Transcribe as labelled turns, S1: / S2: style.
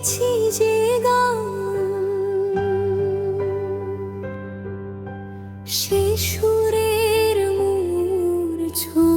S1: গেছি যে গান। সে সুরের মূর ছো